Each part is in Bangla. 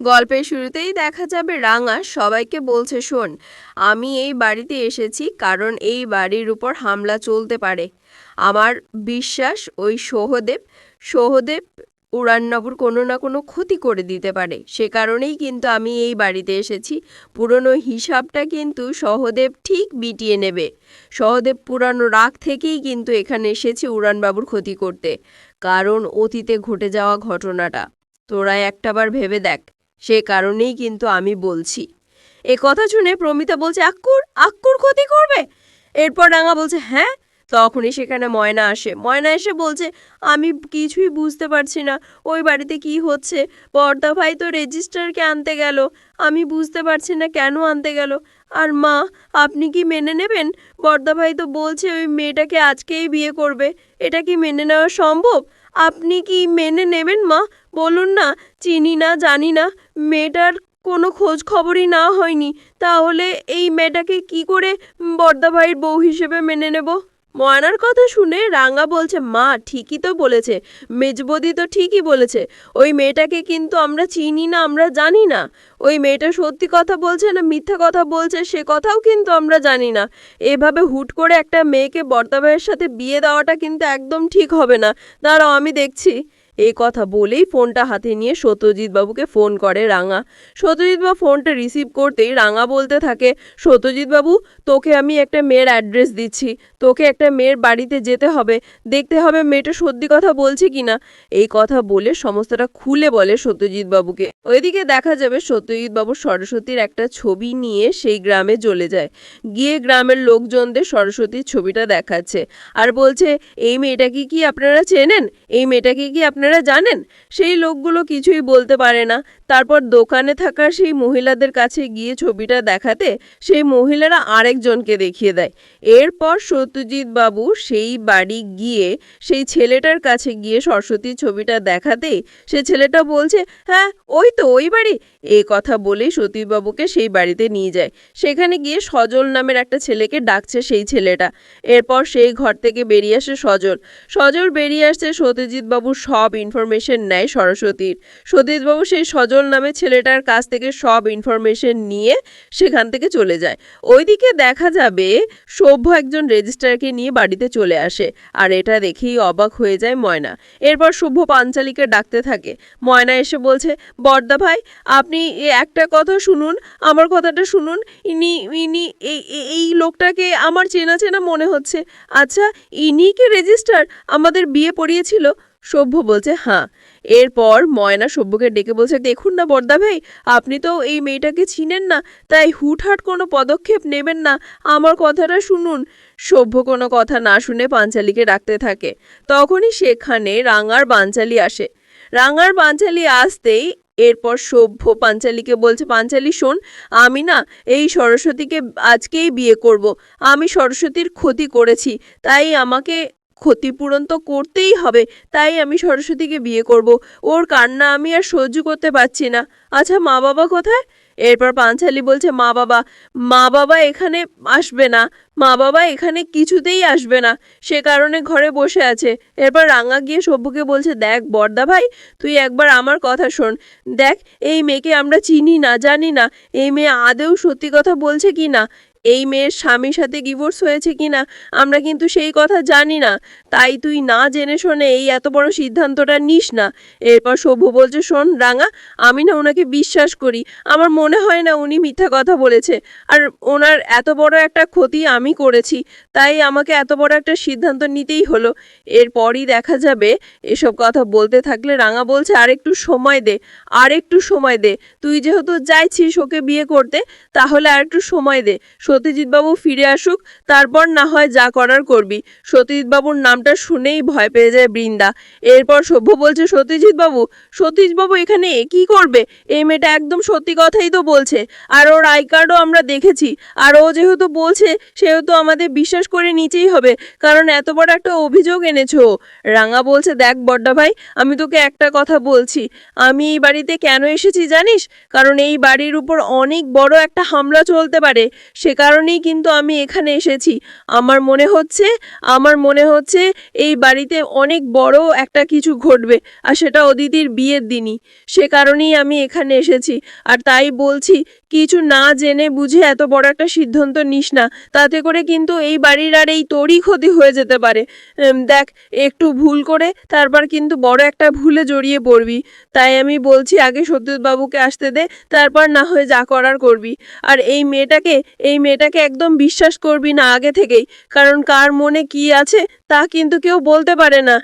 গল্পের শুরুতেই দেখা যাবে রাঙা সবাইকে বলছে, শোন, আমি এই বাড়িতে এসেছি কারণ এই বাড়ির উপর হামলা চলতে পারে। আমার বিশ্বাস ওই সহদেব সহদেব উড়ান্নবুর কোনো না কোনো ক্ষতি করে দিতে পারে। সে কারণেই কিন্তু আমি এই বাড়িতে এসেছি। পুরনো হিসাবটা কিন্তু সহদেব ঠিক বিটিয়ে নেবে। সহদেব পুরানো রাগ থেকেই কিন্তু এখানে এসেছে উড়ানবাবুর ক্ষতি করতে। কারণ অতীতে ঘটে যাওয়া ঘটনাটা। তোরা একটাবার ভেবে দেখ। সে কারণেই কিন্তু আমি বলছি। এ কথা শুনে প্রমিতা বলছে, আক্কুর আক্কুর ক্ষতি করবে? এরপর রাঙা বলছে হ্যাঁ। তখনই সেখানে ময়না আসে। ময়না এসে বলছে, আমি কিছুই বুঝতে পারছি না। ওই বাড়িতে কি হচ্ছে? বর্দা ভাই তো রেজিস্টারকে আনতে গেল। আমি বুঝতে পারছি না কেন আনতে গেল। আর মা, আপনি কি মেনে নেবেন? বর্দা ভাই তো বলছে, ওই মেয়েটাকে আজকেই বিয়ে করবে। এটা কি মেনে নেওয়া সম্ভব? আপনি কি মেনে নেবেন, মা? বলুন না, চিনি না, জানি না। মেয়েটার কোনো খোঁজ খবরই না হয়নি। তাহলে এই মেয়েটাকে কি করে বর্দা ভাইয়ের বউ হিসেবে মেনে নেব? ময়নার কথা শুনে রাঙা বলছে, মা, ঠিকই তো বলেছে। মেজবদি তো ঠিকই বলেছে। ওই মেয়েটাকে কিন্তু আমরা চিনি না, আমরা জানি না। ওই মেয়েটা সত্যি কথা বলছে না মিথ্যা কথা বলছে, সে কথাও কিন্তু আমরা জানি না। এভাবে হুট করে একটা মেয়েকে বর্দা ভাইয়ের সাথে বিয়ে দেওয়াটা কিন্তু একদম ঠিক হবে না। দাঁড়াও, আমি দেখছি। এই কথা বলেই ফোনটা হাতে নিয়ে সত্যজিৎ বাবুকে ফোন করে রাঙা। সত্যজিৎ বাবু ফোনটা রিসিভ করতেই রাঙা বলতে থাকে, সত্যজিৎ বাবু, তোকে আমি একটা মেয়ের অ্যাড্রেস দিচ্ছি। তোকে একটা মেয়ের বাড়িতে যেতে হবে। দেখতে হবে মেয়েটা সত্যি কথা বলছে কিনা। এই কথা বলে সমস্তটা খুলে বলে সত্যজিৎ বাবুকে। ওইদিকে দেখা যাবে সত্যজিৎ বাবু সরস্বতীর একটা ছবি নিয়ে সেই গ্রামে চলে যায়। গিয়ে গ্রামের লোকজনদের সরস্বতীর ছবিটা দেখাচ্ছে। আর বলছে, এই মেয়েটাকে কি আপনারা চেনেন? এই মেয়েটাকে কি আপনারা জানেন? সেই লোকগুলো কিছুই বলতে পারে না। তারপর দোকানে থাকা সেই মহিলাদের কাছে গিয়ে ছবিটা দেখাতে সেই মহিলারা আরেকজনকে দেখিয়ে দেয়। এরপর সত্যজিৎ বাবু সেই বাড়ি গিয়ে সেই ছেলেটার কাছে গিয়ে সরস্বতীর ছবিটা দেখাতেই সে ছেলেটা বলছে হ্যাঁ ওই তো, ওই বাড়ি। এই কথা বলেই সতীশবাবুকে সেই বাড়িতে নিয়ে যায়। সেখানে গিয়ে সজল নামের একটা ছেলেকে ডাকছে সেই ছেলেটা। এরপর সেই ঘর থেকে বেরিয়ে আসে সজল। সজল বেরিয়ে আসছে সত্যজিৎ বাবুর সব ইনফরমেশন নেয় সরস্বতীর। সতীশবাবু সেই সজল নামে ছেলেটার কাছ থেকে সব ইনফরমেশন নিয়ে সেখান থেকে চলে যায়। ওইদিকে দেখা যাবে সভ্য একজন রেজিস্ট্রারকে নিয়ে বাড়িতে চলে আসে আর এটা দেখেই অবাক হয়ে যায় ময়না। এরপর শুভ পাঞ্চালীকে ডাকতে থাকে। ময়না এসে বলছে, বর্দা ভাই, আপনি একটা কথা শুনুন, আমার কথাটা শুনুন। ইনি ইনি এই লোকটাকে আমার চেনা চেনা মনে হচ্ছে। আচ্ছা ইনি কি রেজিস্টার আমাদের বিয়ে পড়িয়েছিল। সভ্য বলছে হ্যাঁ এরপর ময়না সভ্যকে ডেকে বলছে, দেখুন না বর্দা ভাই, আপনি তো এই মেয়েটাকে চিনেন না, তাই হুটহাট কোনো পদক্ষেপ নেবেন না, আমার কথাটা শুনুন। সভ্য কোনো কথা না শুনে পাঞ্চালীকে ডাকতে থাকে। তখনই সেখানে রাঙার পাঞ্চালি আসে। রাঙার পাঞ্চালি আসতেই এরপর সভ্য পাঞ্চালিকে বলছে, পাঞ্চালি, শোন, আমি না এই সরস্বতীকে আজকেই বিয়ে করব। আমি সরস্বতীর ক্ষতি করেছি, তাই আমাকে ক্ষতিপূরণ তো করতেই হবে, তাই আমি সরস্বতীকে বিয়ে করব। ওর কান্না আমি আর সহ্য করতে পারছি না। আচ্ছা মা বাবা কোথায়? এরপর পাঞ্চালি বলছে, মা বাবা মা বাবা এখানে আসবে না। মা বাবা এখানে কিছুতেই আসবে না। সে কারণে ঘরে বসে আছে। এরপর রাঙা গিয়ে সভ্যকে বলছে, দেখ বর্দা ভাই, তুই একবার আমার কথা শোন। দেখ, এই মেয়েকে আমরা চিনি না, জানি না। এই মেয়ে আদেও সত্যি কথা বলছে কি না? এই মেয়ের স্বামীর সাথে ডিভোর্স হয়েছে কি না আমরা কিন্তু সেই কথা জানি না। তাই তুই না জেনে শোনে এই এত বড় সিদ্ধান্তটা নিস না। এরপর সভ্য বলছে, শোন রাঙা, আমি না ওনাকে বিশ্বাস করি। আমার মনে হয় না উনি মিথ্যা কথা বলেছে। আর ওনার এত বড় একটা ক্ষতি আমি করেছি। তাই আমাকে এত বড় একটা সিদ্ধান্ত নিতেই হলো। এরপরই দেখা যাবে, এসব কথা বলতে থাকলে রাঙা বলছে আর একটু সময় দে আর একটু সময় দে। তুই যেহেতু যাইছিস ওকে বিয়ে করতে, তাহলে আর একটু সময় দে। সত্যজিৎবাবু ফিরে আসুক, তারপর না হয় যা করার করবি। সত্যজিৎবাবুর নামটা শুনেই ভয় পেয়ে যায় বৃন্দা। এরপর সভ্য বলছে, সত্যজিৎবাবু সতীশবাবু এখানে কি করবে? এই মেয়েটা একদম সত্যি কথাই তো বলছে। আর ওর আই কার্ডও আমরা দেখেছি। আর ও যেহেতু বলছে, সেহেতু আমাদের বিশ্বাস করে নিতেই হবে। কারণ এত বড় একটা অভিযোগ এনেছো। রাঙা বলছে, দেখ বড্ডা ভাই, আমি তোকে একটা কথা বলছি। আমি এই বাড়িতে কেন এসেছি জানিস? কারণ এই বাড়ির উপর অনেক বড় একটা হামলা চলতে পারে। সে কারণেই কিন্তু আমি এখানে এসেছি। আমার মনে হচ্ছে, আমার মনে হচ্ছে এই বাড়িতে অনেক বড় একটা কিছু ঘটবে, আর সেটা অদিতির বিয়ের দিনই। সে কারণেই আমি এখানে এসেছি। আর তাই বলছি, কিছু না জেনে বুঝে এত বড় একটা সিদ্ধান্ত নিস না। তাতে করে কিন্তু এই বাড়ির আর এই তোরই ক্ষতি হয়ে যেতে পারে। দেখ, একটু ভুল করে তারপর কিন্তু বড় একটা ভুলে জড়িয়ে পড়বি। তাই আমি বলছি, আগে সত্যজিৎ বাবুকে আসতে দে, তারপর না হয়ে যা করার করবি। আর এই মেয়েটাকে এই মেয়েটাকে একদম বিশ্বাস করবি না আগে থেকেই। কারণ কার মনে কি আছে তা কিন্তু কেউ বলতে পারে না।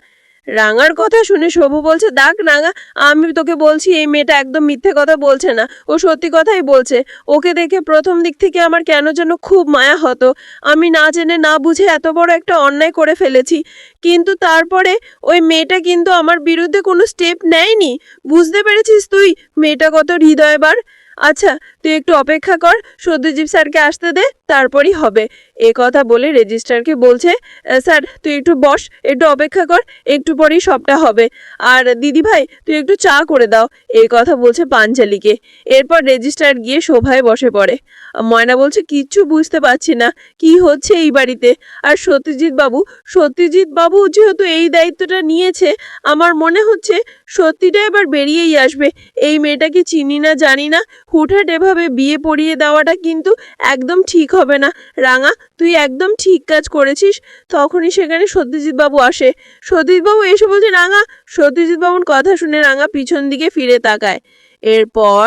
রাঙার কথা শুনে শোভু বলছে, দেখ রাঙা, আমি তোকে বলছি, এই মেয়েটা একদম মিথ্যে কথা বলছে না। ও সত্যি কথাই বলছে। ওকে দেখে প্রথম দিক থেকে আমার কেন যেন খুব মায়া হতো। আমি না জেনে না বুঝে এত বড় একটা অন্যায় করে ফেলেছি। কিন্তু তারপরে ওই মেয়েটা কিন্তু আমার বিরুদ্ধে কোনো স্টেপ নেয়নি। বুঝতে পেরেছিস তুই মেয়েটা কত হৃদয়বার? আচ্ছা তুই একটু অপেক্ষা কর, সত্যজিৎ স্যারকে আসতে দে, তারপরই হবে। এ কথা বলে রেজিস্ট্রারকে বলছে স্যার, তুই একটু বস, একটু অপেক্ষা কর, একটু পরেই সবটা হবে। আর দিদি ভাই, তুই একটু চা করে দাও। এই কথা বলছে পাঞ্চালিকে এরপর রেজিস্ট্রার গিয়ে শোভায় বসে পড়ে। ময়না বলছে, কিচ্ছু বুঝতে পারছি না, কি হচ্ছে এই বাড়িতে? আর সত্যজিৎ বাবু সত্যজিৎ বাবু যেহেতু এই দায়িত্বটা নিয়েছে, আমার মনে হচ্ছে সত্যিটা এবার বেরিয়েই আসবে। এই মেয়েটাকে চিনি না, জানি না, হুটহাট এভাবে বিয়ে পড়িয়ে দেওয়াটা কিন্তু একদম ঠিক হবে না। রাঙা, তুই একদম ঠিক কাজ করেছিস। তখনই সেখানে সত্যজিৎ বাবু আসে। সত্যজিৎ বাবু এসে বলছে, রাঙা! সত্যজিৎ বাবুর কথা শুনে রাঙা পিছন দিকে ফিরে তাকায়। এরপর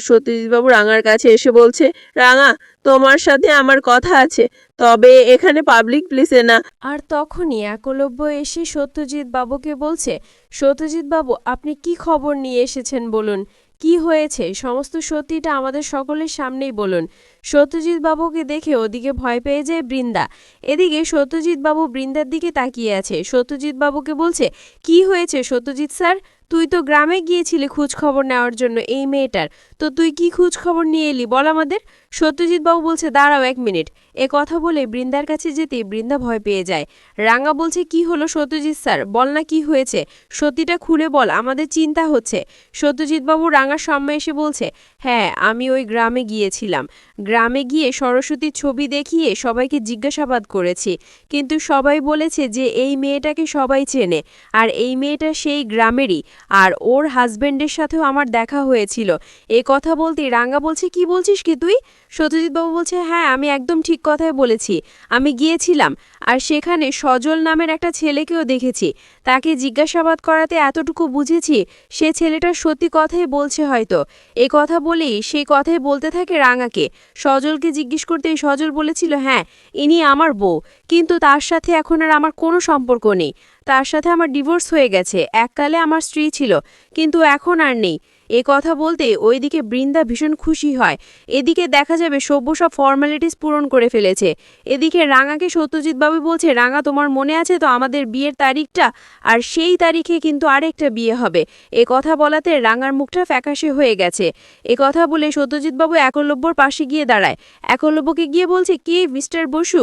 সত্যজিৎ বাবু রাঙার কাছে এসে বলছে, রাঙা, তোমার সাথে আমার কথা আছে, তবে এখানে পাবলিক প্লেসে না। আর তখনই একলব্য এসে সত্যজিৎ বাবুকে বলছে সত্যজিৎ বাবু আপনি কি খবর নিয়ে এসেছেন বলুন? কি হয়েছে? সমস্ত সত্যিটা আমাদের সকলের সামনেই বলুন। সত্যজিৎ বাবুকে দেখে ওদিকে ভয় পেয়ে যায় বৃন্দা। এদিকে সত্যজিৎ বাবু বৃন্দার দিকে তাকিয়ে আছে। সত্যজিৎ বাবুকে বলছে, কি হয়েছে সত্যজিৎ স্যার? তুই তো গ্রামে গিয়েছিলি খোঁজ খবর নেওয়ার জন্য এই মেয়েটার। তো তুই কি খোঁজ খবর নিয়ে এলি বল আমাদের? সত্যজিৎ বাবু বলছে, দাঁড়াও এক মিনিট। এ কথা বলে বৃন্দার কাছে যেতে বৃন্দা ভয় পেয়ে যায়। রাঙা বলছে, কি হলো সত্যজিৎ স্যার? বল না কি হয়েছে? সত্যিটা খুলে বল, আমাদের চিন্তা হচ্ছে। সত্যজিৎ বাবু রাঙার সামনে এসে বলছে হ্যাঁ আমি ওই গ্রামে গিয়েছিলাম। গ্রামে গিয়ে সরস্বতীর ছবি দেখিয়ে সবাইকে জিজ্ঞাসাবাদ করেছি। কিন্তু সবাই বলেছে যে এই মেয়েটাকে সবাই চেনে, আর এই মেয়েটা সেই গ্রামেরই। আর ওর হাজবেন্ডের সাথেও আমার দেখা হয়েছিল। এ কথা বলতে রাঙ্গা বলছে, কি বলছিস কি তুই? সত্যজিৎ বাবু বলছে হ্যাঁ আমি একদম ঠিক কথাই বলেছি। আমি গিয়েছিলাম আর সেখানে সজল নামের একটা ছেলেকেও দেখেছি। তাকে জিজ্ঞাসাবাদ করাতে এতটুকু বুঝেছি, সে ছেলেটা সত্যি কথাই বলছে হয়তো। এ কথা বলেই সেই কথাই বলতে থাকে রাঙাকে সজলকে জিজ্ঞেস করতেই সজল বলেছিল হ্যাঁ ইনি আমার বউ। কিন্তু তার সাথে এখন আর আমার কোনো সম্পর্ক নেই। তার সাথে আমার ডিভোর্স হয়ে গেছে। এককালে আমার স্ত্রী ছিল কিন্তু এখন আর নেই। এ কথা বলতে ওইদিকে বৃন্দা ভীষণ খুশি হয়। এদিকে দেখা যাবে সভ্য সব ফর্মালিটিস পূরণ করে ফেলেছে। এদিকে রাঙাকে সত্যজিৎবাবু বলছে, রাঙা, তোমার মনে আছে তো আমাদের বিয়ের তারিখটা? আর সেই তারিখে কিন্তু আরেকটা বিয়ে হবে। এ কথা বলাতে রাঙার মুখটা ফ্যাকাশে হয়ে গেছে। এ কথা বলে সত্যজিৎ বাবু একলব্যর পাশে গিয়ে দাঁড়ায়। একলব্যকে গিয়ে বলছে, কে মিস্টার বসু?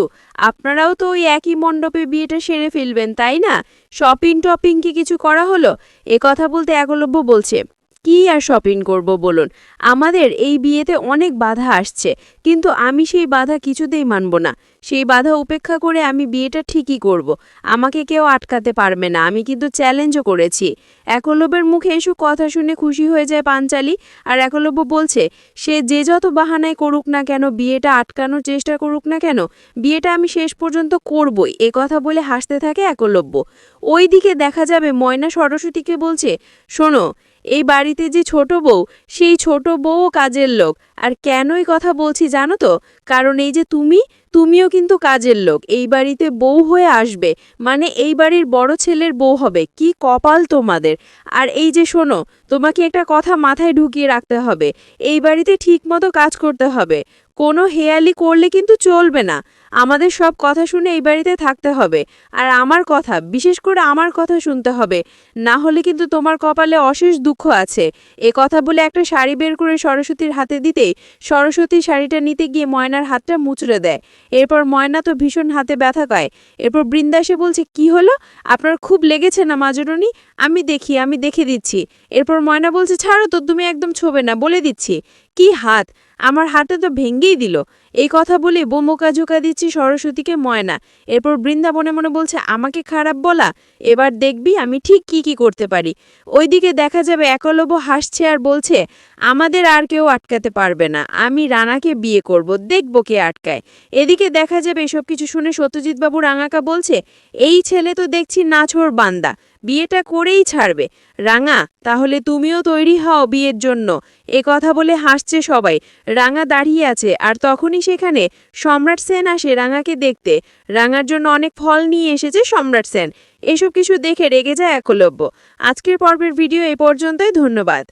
আপনারাও তো ওই একই মণ্ডপে বিয়েটা সেরে ফেলবেন, তাই না? শপিং টপিং কি কিছু করা হলো? এ কথা বলতে একলব্য বলছে কি আর শপিং করব বলুন? আমাদের এই বিয়েতে অনেক বাধা আসছে, কিন্তু আমি সেই বাধা কিছুতেই মানব না। সেই বাধা উপেক্ষা করে আমি বিয়েটা ঠিকই করব। আমাকে কেউ আটকাতে পারবে না, আমি কিন্তু চ্যালেঞ্জও করেছি। একলব্যের মুখে এসব কথা শুনে খুশি হয়ে যায় পাঞ্চালি, আর একলব্য বলছে, সে যে যত বাহানায় করুক না কেন, বিয়েটা আটকানোর চেষ্টা করুক না কেন, বিয়েটা আমি শেষ পর্যন্ত করবই। এ কথা বলে হাসতে থাকে একলব্য ওই দিকে দেখা যাবে ময়না সরস্বতীকে বলছে, শোনো এই বাড়িতে যে ছোট বউ সেই ছোট বউও কাজের লোক। আর কেনই কথা বলছি জানো তো? কারণ এই যে তুমি, তুমিও কিন্তু কাজের লোক। এই বাড়িতে বউ হয়ে আসবে। মানে এই বাড়ির বড় ছেলের বউ হবে। কি কপাল তোমাদের? আর এই যে শোনো, তোমাকে একটা কথা মাথায় ঢুকিয়ে রাখতে হবে। এই বাড়িতে ঠিকমতো কাজ করতে হবে। কোনো হেয়ালি করলে কিন্তু চলবে না। আমাদের সব কথা শুনে এই বাড়িতে থাকতে হবে। আর আমার কথা, বিশেষ করে আমার কথা শুনতে হবে। না হলে কিন্তু তোমার কপালে অশেষ দুঃখ আছে। এ কথা বলে একটা শাড়ি বের করে সরস্বতীর হাতে দিতেই সরস্বতী শাড়িটা নিতে গিয়ে ময়নার হাতটা মুচড়ে দেয়। এরপর ময়না তো ভীষণ হাতে ব্যথা পায়। এরপর বৃন্দা এসে বলছে, কি হলো? আপনার খুব লেগেছে না মাজরণী আমি দেখি, আমি দেখে দিচ্ছি। এরপর ময়না বলছে, ছাড়ো তো, তুমি একদম ছোবে না, বলে দিচ্ছি। কি হাত? আমার হাতে তো ভেঙ্গেই দিল। এই কথা বলে বোমোকা ঝোকা দিচ্ছি সরস্বতীকে ময়না। এরপর বৃন্দা মনে মনে বলছে, আমাকে খারাপ বলা? এবার দেখবি আমি ঠিক কি কি করতে পারি। ওইদিকে দেখা যাবে একলব্য হাসছে আর বলছে, আমাদের আর কেউ আটকাতে পারবে না। আমি রানাকে বিয়ে করব, দেখব কে আটকায়। এদিকে দেখা যাবে এসব কিছু শুনে সত্যজিৎ বাবু রাঙাকা বলছে, এই ছেলে তো দেখছি নাছোড় বান্দা, বিয়েটা করেই ছাড়বে। রাঙা, তাহলে তুমিও তৈরি হও বিয়ের জন্য। এ কথা বলে হাসছে সবাই। রাঙা দাঁড়িয়ে আছে আর তখনই সেখানে সম্রাট সেন আসে রাঙাকে দেখতে। রাঙার জন্য অনেক ফল নিয়ে এসেছে সম্রাট সেন। এসব কিছু দেখে রেগে যায় একলব্য। আজকের পর্বের ভিডিও এই পর্যন্তই। ধন্যবাদ।